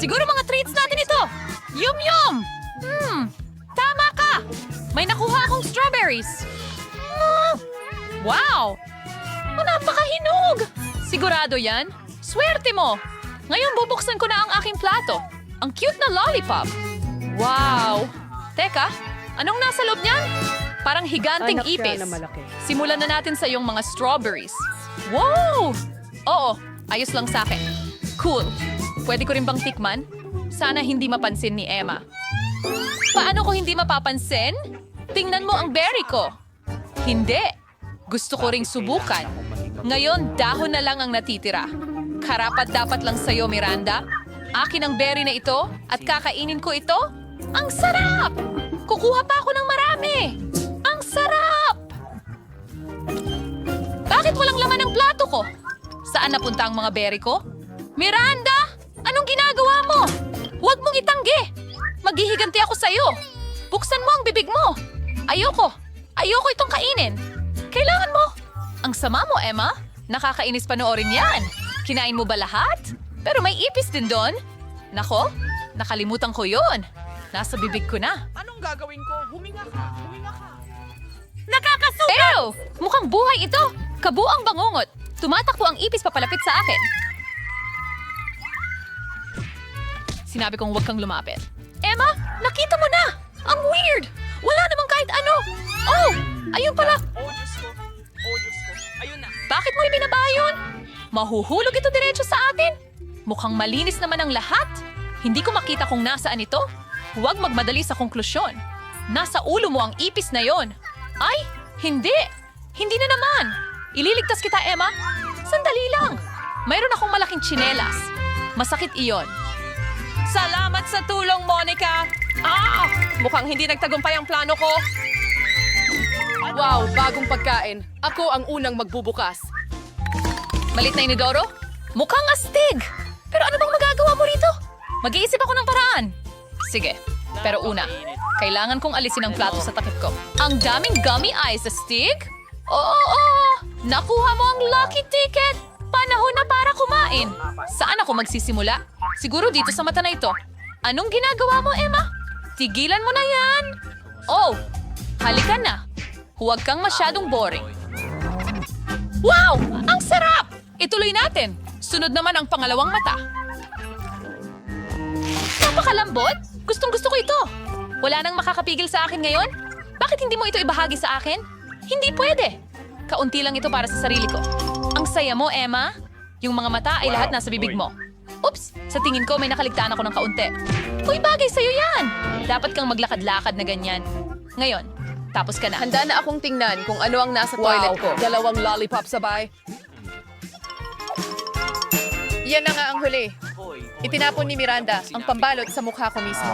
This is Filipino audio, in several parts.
Siguro mga treats natin ito. Yum yum! Hmm, tama ka! May nakuha akong strawberries. Mm, wow! Oh, napakahinog! Sigurado yan? Swerte mo! Ngayon bubuksan ko na ang aking plato. Ang cute na lollipop. Wow! Teka, anong nasa loob niyan? Parang higanting Anak ipis. na malaki. Simulan na natin sa iyong mga strawberries. Wow! Oo, ayos lang sa akin. Cool. Pwede ko rin bang tikman? Sana hindi mapansin ni Emma. Paano ko hindi mapapansin? Tingnan mo ang berry ko. Hindi. Gusto ko ring subukan. Ngayon, dahon na lang ang natitira. Karapat dapat lang sa'yo, Miranda. Akin ang berry na ito at kakainin ko ito. Ang sarap! Kukuha pa ako ng marami. Ang sarap! Bakit walang laman ang plato ko? Saan napunta ang mga berry ko? Miranda! Anong ginagawa mo? Huwag mong itanggi! Maghihiganti ako sa'yo! Buksan mo ang bibig mo! Ayoko! Ayoko itong kainin! Kailangan mo! Ang sama mo, Emma! Nakakainis panoorin yan! Kinain mo ba lahat? Pero may ipis din doon! Nako, nakalimutan ko yon. Nasa bibig ko na. Anong gagawin ko? Huminga ka! Huminga ka! Nakakasugat! Ew! Mukhang buhay ito! Kabuang bangungot! Tumatakbo ang ipis papalapit sa akin. Sinabi kong huwag kang lumapit. Emma, nakita mo na! Ang weird! Wala namang kahit ano! Oh! Ayun pala! Oh, Diyos ko! Oh, Diyos ko! Ayun na! Bakit mo ibinaba yun? Mahuhulog ito diretso sa atin. Mukhang malinis naman ang lahat. Hindi ko makita kung nasaan ito. Huwag magmadali sa konklusyon. Nasa ulo mo ang ipis na yon. Ay, hindi. Hindi na naman. Ililigtas kita, Emma. Sandali lang. Mayroon akong malaking tsinelas. Masakit iyon. Salamat sa tulong, Monica. Ah! Mukhang hindi nagtagumpay ang plano ko. Wow, bagong pagkain. Ako ang unang magbubukas. Malit na inidoro? Mukhang astig! Pero ano bang magagawa mo rito? Mag-iisip ako ng paraan. Sige, pero una, kailangan kong alisin ang plato sa takip ko. Ang daming gummy eyes, astig? Oo, oo! Nakuha mo ang lucky ticket! Panahon na para kumain! Saan ako magsisimula? Siguro dito sa mata na ito. Anong ginagawa mo, Emma? Tigilan mo na yan! Oh, halika na. Huwag kang masyadong boring. Wow! Ang sarap! Ituloy natin. Sunod naman ang pangalawang mata. Napakalambot? Gustong gusto ko ito. Wala nang makakapigil sa akin ngayon? Bakit hindi mo ito ibahagi sa akin? Hindi pwede. Kaunti lang ito para sa sarili ko. Ang saya mo, Emma. Yung mga mata ay lahat nasa bibig mo. Oops! Sa tingin ko may nakaligtaan ako ng kaunti. Uy, bagay sa'yo yan! Dapat kang maglakad-lakad na ganyan. Ngayon, tapos ka na. Handa na akong tingnan kung ano ang nasa toilet ko. Dalawang lollipop sabay. Yan na nga ang huli. Itinapon ni Miranda ang pambalot sa mukha ko mismo.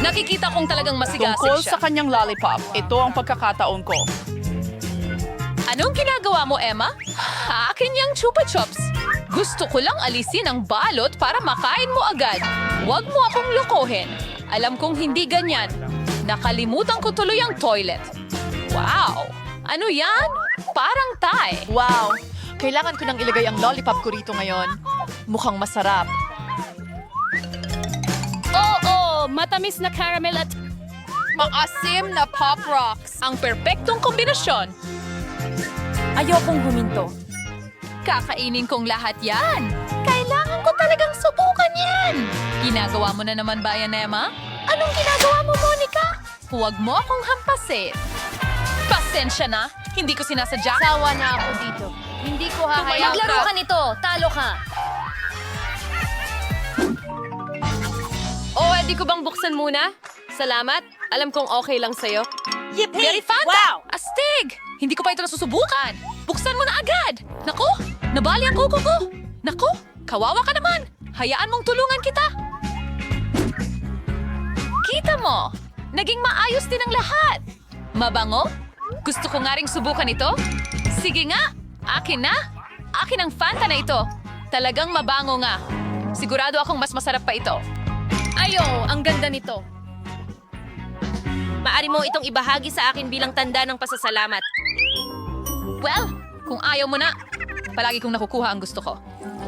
Nakikita kong talagang masigasig Tungkol siya. sa kanyang lollipop, ito ang pagkakataon ko. Anong ginagawa mo, Emma? Akin yung chupa chups. Gusto ko lang alisin ang balot para makain mo agad. Huwag mo akong lokohin. Alam kong hindi ganyan. Nakalimutan ko tuloy ang toilet. Wow! Ano yan? Parang tay. Wow! Kailangan ko nang ilagay ang lollipop ko rito ngayon. Mukhang masarap. Oo, matamis na caramel at Maasim na pop rocks. ang perpektong kombinasyon. Ayokong huminto. Kakainin kong lahat yan. Kailangan ko talagang subukan yan. Ginagawa mo na naman ba yan, Emma? Anong ginagawa mo, Monica? Huwag mo akong hampasin. Pasensya na. Hindi ko sinasadya. Sawa na ako dito. Hindi ko hahayaan Maglaro ka nito. Talo ka. O, edi ko bang buksan muna? Salamat. Alam kong okay lang sa'yo. Very Fanta! Astig! Hindi ko pa ito nasusubukan. Buksan mo na agad. Naku, nabali ang kuko ko. Naku, kawawa ka naman. Hayaan mong tulungan kita. Kita mo, naging maayos din ang lahat. Mabango? Gusto ko nga ring subukan ito. Sige nga, akin na. Akin ang Fanta na ito. Talagang mabango nga. Sigurado akong mas masarap pa ito. Ayo, ang ganda nito. Maari mo itong ibahagi sa akin bilang tanda ng pasasalamat. Well, kung ayaw mo na, palagi kong nakukuha ang gusto ko.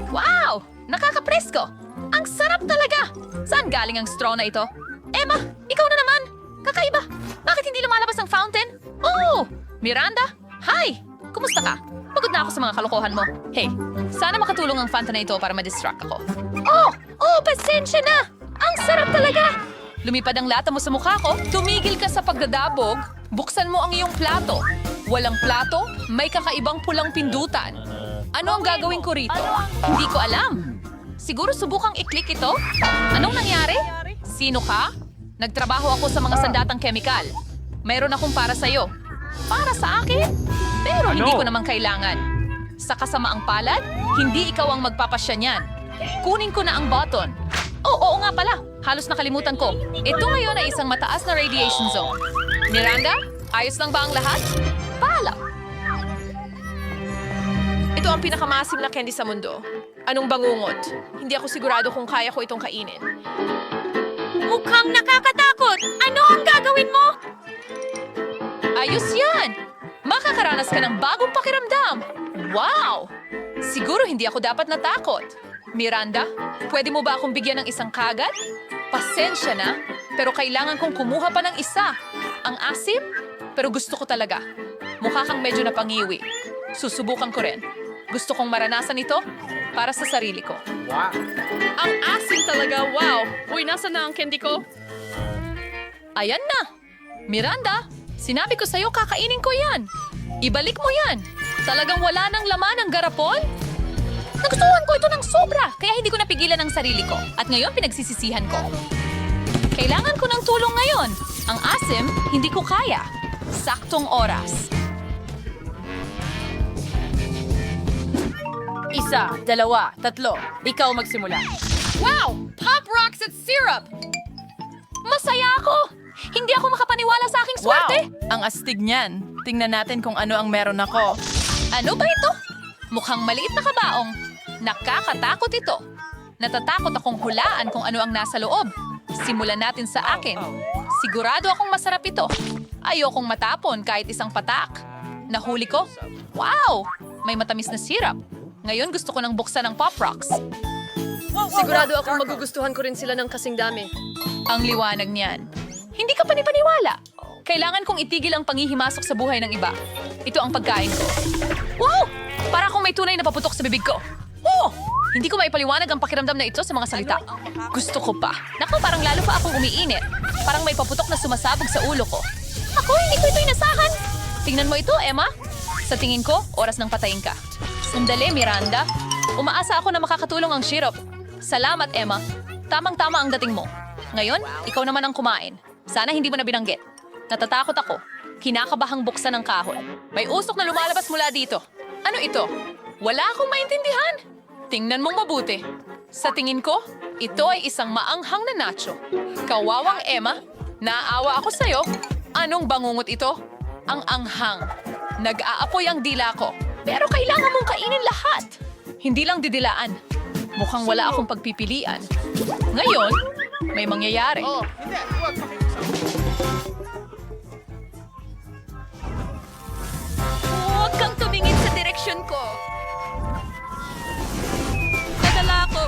Wow! Nakakapresko! Ang sarap talaga! Saan galing ang straw na ito? Emma, ikaw na naman! Kakaiba! Bakit hindi lumalabas ang fountain? Oh! Miranda? Hi! Kumusta ka? Pagod na ako sa mga kalokohan mo. Hey, sana makatulong ang Fanta na ito para ma-distract ako. Oh! Oh, pasensya na! Ang sarap talaga! Lumipad ang lata mo sa mukha ko, tumigil ka sa pagdadabog, buksan mo ang iyong plato. Walang plato, may kakaibang pulang pindutan. Ano ang gagawin ko rito? Hindi ko alam. Siguro subukang i-click ito? Anong nangyari? Sino ka? Nagtrabaho ako sa mga sandatang kemikal. Mayroon akong para sa'yo. Para sa akin? Pero hindi ko naman kailangan. Sa kasamaang palad, hindi ikaw ang magpapasya niyan. Kunin ko na ang button. Oh, oo nga pala. Halos nakalimutan ko. Ito ngayon ay isang mataas na radiation zone. Miranda, ayos lang ba ang lahat? Paalam. Ito ang pinakamasim na candy sa mundo. Anong bangungot? Hindi ako sigurado kung kaya ko itong kainin. Mukhang nakakatakot! Ano ang gagawin mo? Ayos yan! Makakaranas ka ng bagong pakiramdam! Wow! Siguro hindi ako dapat natakot. Miranda, pwede mo ba akong bigyan ng isang kagat? Pasensya na, pero kailangan kong kumuha pa ng isa. Ang asim? Pero gusto ko talaga. Mukha kang medyo napangiwi. Susubukan ko rin. Gusto kong maranasan ito para sa sarili ko. Ang asim talaga, wow! Uy, nasa na ang candy ko? Ayan na! Miranda, sinabi ko sa'yo kakainin ko yan. Ibalik mo yan. Talagang wala nang laman ang garapon? Nagustuhan ko ito ng sobra, kaya hindi ko napigilan ang sarili ko. At ngayon pinagsisisihan ko. Kailangan ko ng tulong ngayon. Ang asim, hindi ko kaya. Saktong oras. Isa, dalawa, tatlo. Ikaw magsimula. Wow! Pop rocks at syrup! Masaya ako! Hindi ako makapaniwala sa aking swerte! Ang astig niyan. Tingnan natin kung ano ang meron ako. Ano ba ito? Mukhang maliit na kabaong. Nakakatakot ito. Natatakot akong hulaan kung ano ang nasa loob. Simulan natin sa akin. Sigurado akong masarap ito. Ayokong matapon kahit isang patak. Nahuli ko? Wow! May matamis na syrup. Ngayon gusto ko nang buksan ang Pop Rocks. Sigurado akong magugustuhan ko rin sila ng kasing dami. Ang liwanag niyan. Hindi ka panipaniwala. Kailangan kong itigil ang panghihimasok sa buhay ng iba. Ito ang pagkain ko. Wow! Para akong may tunay na paputok sa bibig ko. Oh! Hindi ko maipaliwanag ang pakiramdam na ito sa mga salita. Gusto ko pa. Naku, parang lalo pa akong umiinit. Parang may paputok na sumasabog sa ulo ko. Ako, hindi ko ito inasahan. Tingnan mo ito, Emma. Sa tingin ko, oras ng patayin ka. Sandali, Miranda. Umaasa ako na makakatulong ang syrup. Salamat, Emma. Tamang-tama ang dating mo. Ngayon, ikaw naman ang kumain. Sana hindi mo na binanggit. Natatakot ako. Kinakabahang buksan ng kahon. May usok na lumalabas mula dito. Ano ito? Wala akong maintindihan. Tingnan mong mabuti. Sa tingin ko, ito ay isang maanghang na nacho. Kawawang Emma, naaawa ako sa'yo. Anong bangungot ito? Ang anghang. Nag-aapoy ang dila ko. Pero kailangan mong kainin lahat. Hindi lang didilaan. Mukhang wala akong pagpipilian. Ngayon, may mangyayari. Oh, hindi. Huwag. Huwag kang tumingin sa direksyon ko. Nadala ako.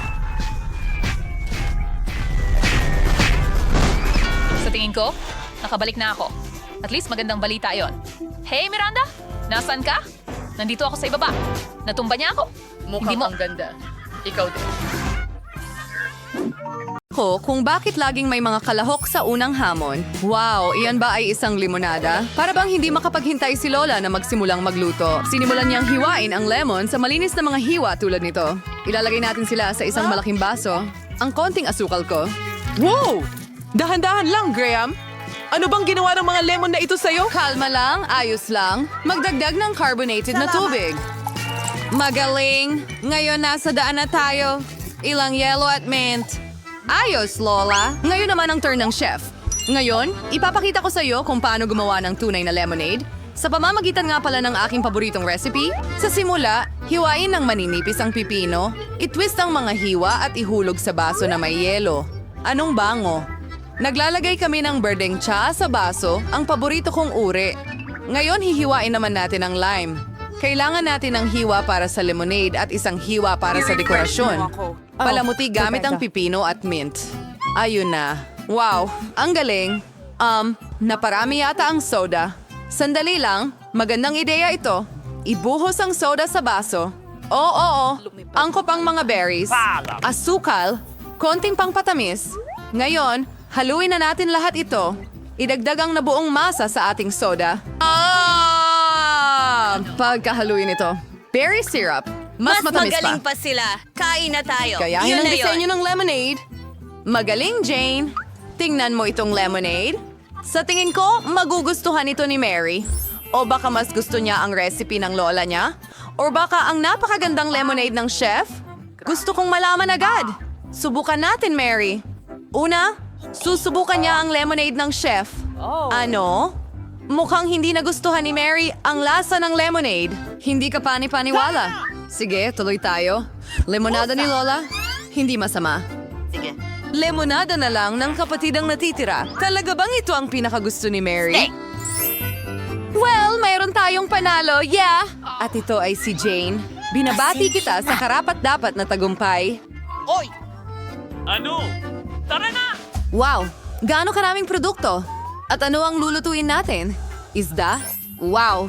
Sa tingin ko, nakabalik na ako. At least magandang balita yon. Hey Miranda, nasaan ka? Nandito ako sa ibaba. Natumba niya ako. Mukhang Hindi mo- ang ganda. Ikaw din. ko kung bakit laging may mga kalahok sa unang hamon. Wow, iyan ba ay isang limonada? Para bang hindi makapaghintay si Lola na magsimulang magluto. Sinimulan niyang hiwain ang lemon sa malinis na mga hiwa tulad nito. Ilalagay natin sila sa isang malaking baso. Ang konting asukal ko. Wow! Dahan-dahan lang, Graham. Ano bang ginawa ng mga lemon na ito sa'yo? Kalma lang, ayos lang. Magdagdag ng carbonated na tubig. Magaling! Ngayon nasa daan na tayo. Ilang yellow at mint. Ayos, Lola. Ngayon naman ang turn ng chef. Ngayon, ipapakita ko sa iyo kung paano gumawa ng tunay na lemonade. Sa pamamagitan nga pala ng aking paboritong recipe, sa simula, hiwain ng maninipis ang pipino, itwist ang mga hiwa at ihulog sa baso na may yelo. Anong bango? Naglalagay kami ng berdeng cha sa baso, ang paborito kong uri. Ngayon hihiwain naman natin ang lime. Kailangan natin ng hiwa para sa lemonade at isang hiwa para sa dekorasyon. Palamuti gamit ang pipino at mint. Ayun na. Wow, ang galing. Um, naparami yata ang soda. Sandali lang, magandang ideya ito. Ibuhos ang soda sa baso. Oo, oo, angkop ang mga berries. Asukal, konting pangpatamis. Ngayon, haluin na natin lahat ito. Idagdag ang nabuong masa sa ating soda. Ah! Pagkahaluin ito. Berry syrup. Mas, matamis pa. pa sila. Kain na tayo. Gayahin ang disenyo ng lemonade. Magaling, Jane. Tingnan mo itong lemonade. Sa tingin ko, magugustuhan ito ni Mary. O baka mas gusto niya ang recipe ng lola niya? Or baka ang napakagandang lemonade ng chef? Gusto kong malaman agad. Subukan natin, Mary. Una, susubukan niya ang lemonade ng chef. Ano? Mukhang hindi nagustuhan ni Mary ang lasa ng lemonade. Hindi ka pani-paniwala. Sige, tuloy tayo. Lemonada ni Lola? Hindi masama. Sige. Lemonada na lang ng kapatid ang natitira. Talaga bang ito ang pinakagusto ni Mary? Well, mayroon tayong panalo, yeah! At ito ay si Jane. Binabati kita sa karapat-dapat na tagumpay. Ano? Tara na! Wow! Gaano karaming produkto? At ano ang lulutuin natin? Isda? Wow!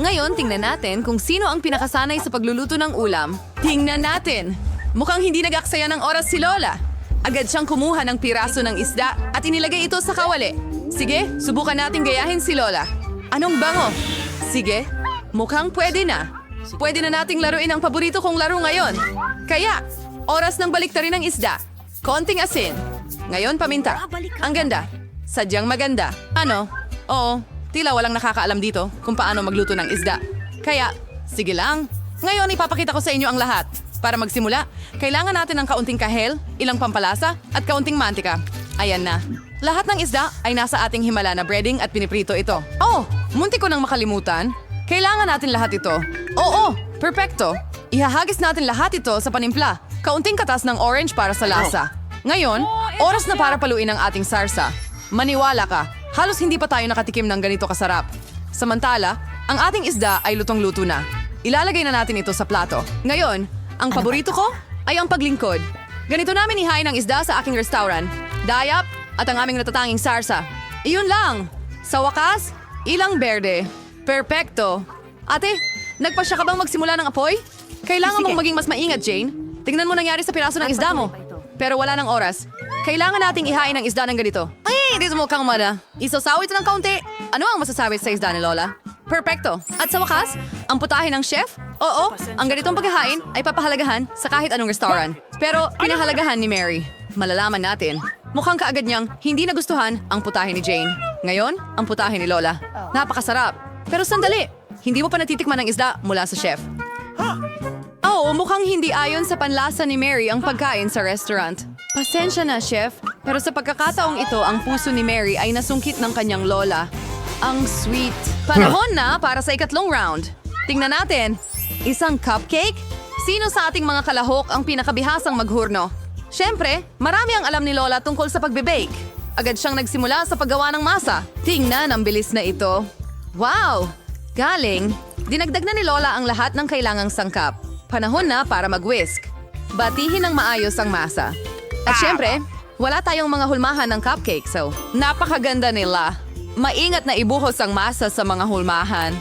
Ngayon, tingnan natin kung sino ang pinakasanay sa pagluluto ng ulam. Tingnan natin! Mukhang hindi nag-aksaya ng oras si Lola. Agad siyang kumuha ng piraso ng isda at inilagay ito sa kawali. Sige, subukan natin gayahin si Lola. Anong bango? Sige, mukhang pwede na. Pwede na nating laruin ang paborito kong laro ngayon. Kaya, oras ng baliktarin ng isda. Konting asin. Ngayon paminta. Ang ganda. Sadyang maganda. Ano? Oo, tila walang nakakaalam dito kung paano magluto ng isda. Kaya, sige lang. Ngayon ipapakita ko sa inyo ang lahat. Para magsimula, kailangan natin ng kaunting kahel, ilang pampalasa, at kaunting mantika. Ayan na. Lahat ng isda ay nasa ating himala na breading at piniprito ito. Oh, munti ko nang makalimutan. Kailangan natin lahat ito. Oo, perfecto. Ihahagis natin lahat ito sa panimpla. Kaunting katas ng orange para sa lasa. Ngayon, oras na para paluin ang ating sarsa. Maniwala ka, halos hindi pa tayo nakatikim ng ganito kasarap. Samantala, ang ating isda ay lutong-luto na. Ilalagay na natin ito sa plato. Ngayon, ang paborito ko ay ang paglingkod. Ganito namin ihain ang isda sa aking restaurant. Dayap at ang aming natatanging sarsa. Iyon lang. Sa wakas, ilang berde. Perpekto. Ate, nagpasya ka bang magsimula ng apoy? Kailangan mong maging mas maingat, Jane. Tingnan mo nangyari sa piraso ng isda mo. Pero wala ng oras. Kailangan nating ihain ang isda ng ganito. Ay, hindi mukhang mala. Isasaw ito ng kaunti. Ano ang masasabi sa isda ni Lola? Perfecto. At sa wakas, ang putahe ng chef? Oo, ang ganitong paghahain ay papahalagahan sa kahit anong restaurant. Pero pinahalagahan ni Mary. Malalaman natin. Mukhang kaagad niyang hindi nagustuhan ang putahe ni Jane. Ngayon, ang putahe ni Lola. Napakasarap. Pero sandali, hindi mo pa natitikman ang isda mula sa chef. Oo, mukhang hindi ayon sa panlasa ni Mary ang pagkain sa restaurant. Pasensya na, chef. Pero sa pagkakataong ito, ang puso ni Mary ay nasungkit ng kanyang lola. Ang sweet. Panahon na para sa ikatlong round. Tingnan natin. Isang cupcake? Sino sa ating mga kalahok ang pinakabihasang maghurno? Siyempre, marami ang alam ni Lola tungkol sa pagbe-bake. Agad siyang nagsimula sa paggawa ng masa. Tingnan ang bilis na ito. Wow! Galing! Dinagdag na ni Lola ang lahat ng kailangang sangkap. Panahon na para mag-whisk. Batihin ng maayos ang masa. At syempre, wala tayong mga hulmahan ng cupcake, so napakaganda nila. Maingat na ibuhos ang masa sa mga hulmahan.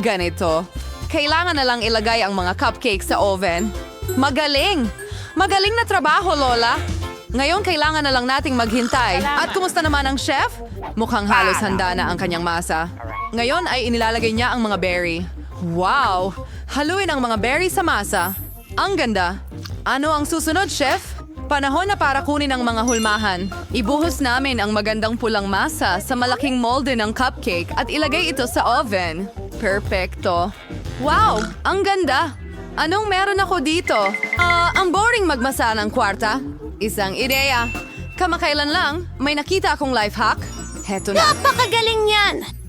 Ganito. Kailangan na lang ilagay ang mga cupcake sa oven. Magaling! Magaling na trabaho, Lola! Ngayon, kailangan na lang nating maghintay. At kumusta naman ang chef? Mukhang halos handa na ang kanyang masa. Ngayon ay inilalagay niya ang mga berry. Wow! Haluin ang mga berry sa masa. Ang ganda. Ano ang susunod, chef? Panahon na para kunin ang mga hulmahan. Ibuhos namin ang magandang pulang masa sa malaking molde ng cupcake at ilagay ito sa oven. Perfecto. Wow! Ang ganda! Anong meron ako dito? Ah, ang boring magmasa ng kwarta. Isang ideya. Kamakailan lang, may nakita akong life hack. Heto na. Napakagaling yan!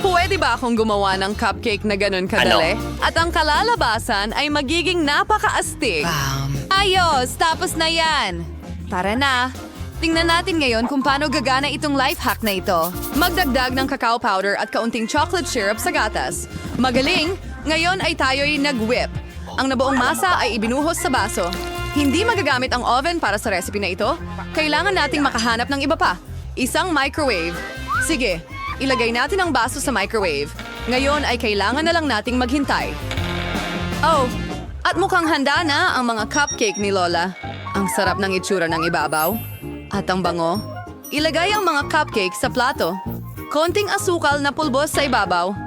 Pwede ba akong gumawa ng cupcake na ganun kadali? At ang kalalabasan ay magiging napakaastig. Ayos! Tapos na yan! Tara na! Tingnan natin ngayon kung paano gagana itong life hack na ito. Magdagdag ng cacao powder at kaunting chocolate syrup sa gatas. Magaling! Ngayon ay tayo'y nag-whip. Ang nabuong masa ay ibinuhos sa baso. Hindi magagamit ang oven para sa recipe na ito. Kailangan nating makahanap ng iba pa. Isang microwave. Sige, ilagay natin ang baso sa microwave. Ngayon ay kailangan na lang nating maghintay. Oh, at mukhang handa na ang mga cupcake ni Lola. Ang sarap ng itsura ng ibabaw. At ang bango. Ilagay ang mga cupcake sa plato. Konting asukal na pulbos sa ibabaw.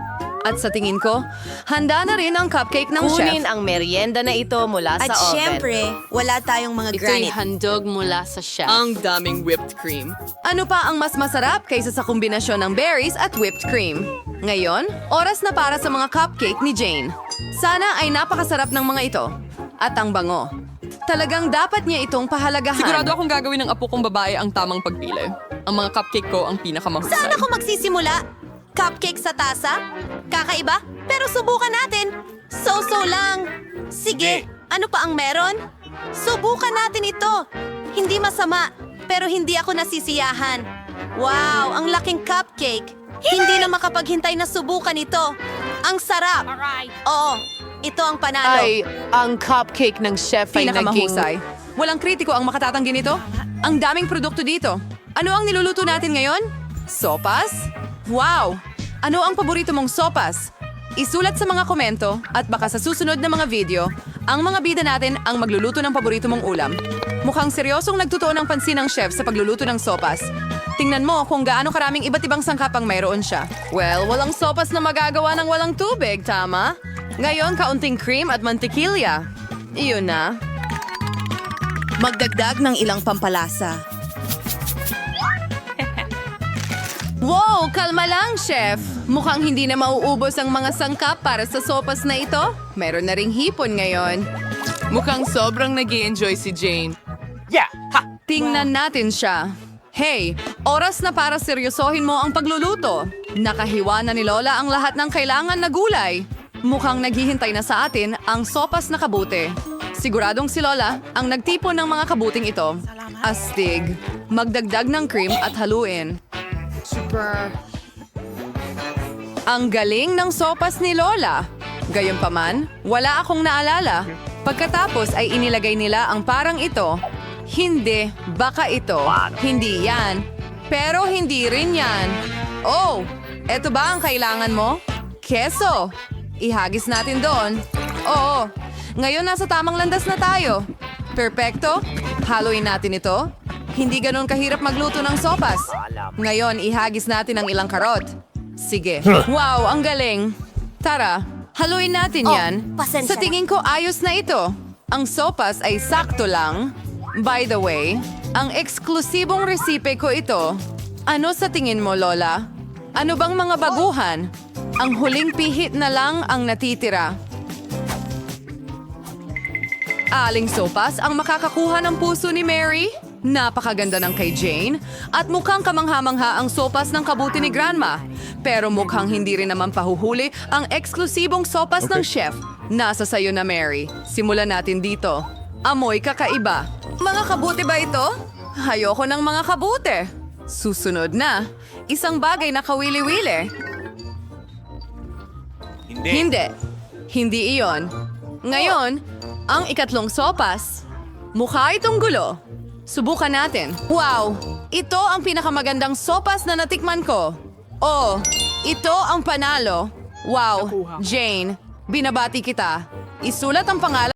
At sa tingin ko, handa na rin ang cupcake ng Kunin chef. ang merienda na ito mula At sa oven. syempre, wala tayong mga granite. handog mula sa chef. Ang daming whipped cream. Ano pa ang mas masarap kaysa sa kombinasyon ng berries at whipped cream? Ngayon, oras na para sa mga cupcake ni Jane. Sana ay napakasarap ng mga ito. At ang bango. Talagang dapat niya itong pahalagahan. Sigurado akong gagawin ng apo kong babae ang tamang pagpili. Ang mga cupcake ko ang pinakamahusay. Saan ako magsisimula? Cupcake sa tasa? Kakaiba? Pero subukan natin. So-so lang. Sige, ano pa ang meron? Subukan natin ito. Hindi masama, pero hindi ako nasisiyahan. Wow, ang laking cupcake. Hindi na makapaghintay na subukan ito. Ang sarap. Oo, ito ang panalo. Ay, ang cupcake ng chef ay naging... Pinakamahusay. Walang kritiko ang makatatanggi nito. Ang daming produkto dito. Ano ang niluluto natin ngayon? Sopas? Wow! Ano ang paborito mong sopas? Isulat sa mga komento at baka sa susunod na mga video, ang mga bida natin ang magluluto ng paborito mong ulam. Mukhang seryosong nagtutuon ng pansin ng chef sa pagluluto ng sopas. Tingnan mo kung gaano karaming iba't ibang sangkap ang mayroon siya. Well, walang sopas na magagawa ng walang tubig, tama? Ngayon, kaunting cream at mantikilya. Iyon na. Magdagdag ng ilang pampalasa. Wow, kalma lang, chef. Mukhang hindi na mauubos ang mga sangkap para sa sopas na ito. Meron na ring hipon ngayon. Mukhang sobrang nag enjoy si Jane. Yeah! Ha! Tingnan natin siya. Hey, oras na para seryosohin mo ang pagluluto. Nakahiwa na ni Lola ang lahat ng kailangan na gulay. Mukhang naghihintay na sa atin ang sopas na kabute. Siguradong si Lola ang nagtipon ng mga kabuting ito. Astig. Magdagdag ng cream at haluin. Super. Ang galing ng sopas ni Lola. Gayunpaman, wala akong naalala. Pagkatapos ay inilagay nila ang parang ito. Hindi, baka ito. Hindi yan. Pero hindi rin yan. Oh, eto ba ang kailangan mo? Keso. Ihagis natin doon. Oo, ngayon nasa tamang landas na tayo. Perpekto. Haluin natin ito. Hindi ganun kahirap magluto ng sopas. Ngayon, ihagis natin ang ilang karot. Sige. Wow, ang galing. Tara, haluin natin Oh, yan. pasensya Sa tingin ko, ayos na ito. Ang sopas ay sakto lang. By the way, ang eksklusibong resipe ko ito. Ano sa tingin mo, Lola? Ano bang mga baguhan? Ang huling pihit na lang ang natitira. Aling sopas ang makakakuha ng puso ni Mary? Napakaganda ng kay Jane at mukhang kamangha-mangha ang sopas ng kabuti ni Grandma. Pero mukhang hindi rin naman pahuhuli ang eksklusibong sopas ng chef. Nasa sayo na Mary. Simulan natin dito. Amoy kakaiba. Mga kabuti ba ito? Ayoko ng mga kabuti. Susunod na. Isang bagay na kawili-wili. Hindi. Hindi. Hindi iyon. Ngayon, ang ikatlong sopas. Mukha itong gulo. Subukan natin. Wow! Ito ang pinakamagandang sopas na natikman ko. Oh, ito ang panalo. Wow, Jane, binabati kita. Isulat ang pangalan